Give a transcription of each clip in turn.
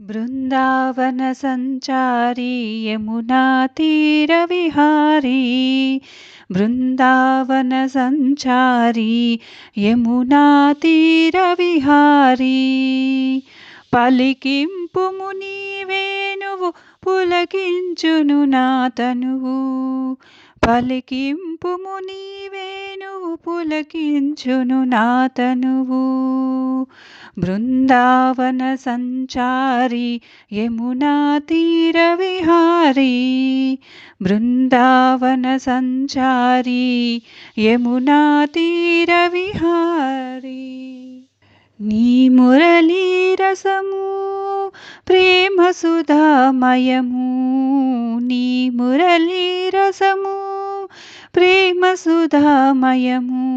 బృందావనసంచారీ యమునాతీరవిహారీ బృందావనసంచారీ యమునాతీరవిహారీ పలికింపుము నీ వేణువు పులకించును నా తనువు. పలికింపుము నీ పులకించును నా తనువు బృందావన సంచారి యమునా తీర విహారీ. బృందావన సంచారి యమునా తీర విహారీ. నీ మురళీ రసము ప్రేమ సుధామయము. నీ మురళీ రసము ప్రేమ సుధామయము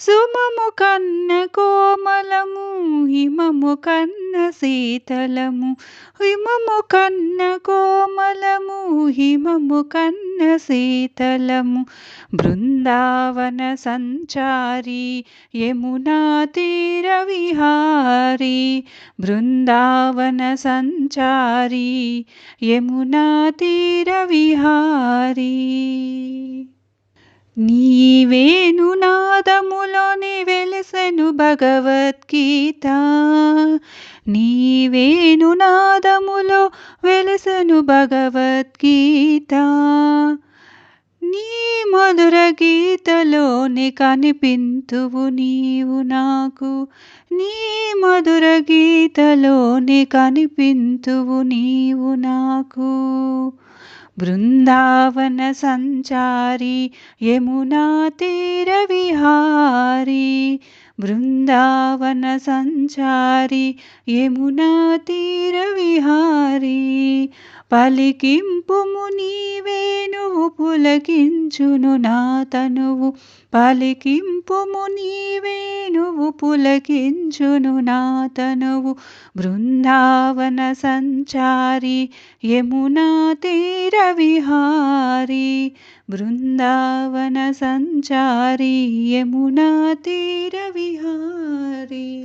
సుమము కన్న కోమలము హిమము కన్న శీతలము హిమము కన్న కోమలము హిమము కన్న శీతలము. బృందావన సంచారి యమునా తీర విహారీ బృందావన సంచారి యమునా తీర విహారీ. నీవేను నాదములోని వెలసెను భగవద్గీత. నీవేను నాదములో వెలసెను భగవద్గీత. నీ మధుర గీతలోని కనిపింతువు నీవు నాకు. నీ మధుర గీతలోని కనిపింతువు నీవు నాకు. బృందావన సంచారి యమునా తీర విహారీ. బృందావన సంచారి యమునా తీర విహారీ. పలికింపుము నీ పులకించును నా తనువు. పలికింపుము నీ వేణువు పులకించును నా తనువు. బృందావన సంచారి యమునా తీర విహారీ బృందావన సంచారి యమునా తీర విహారీ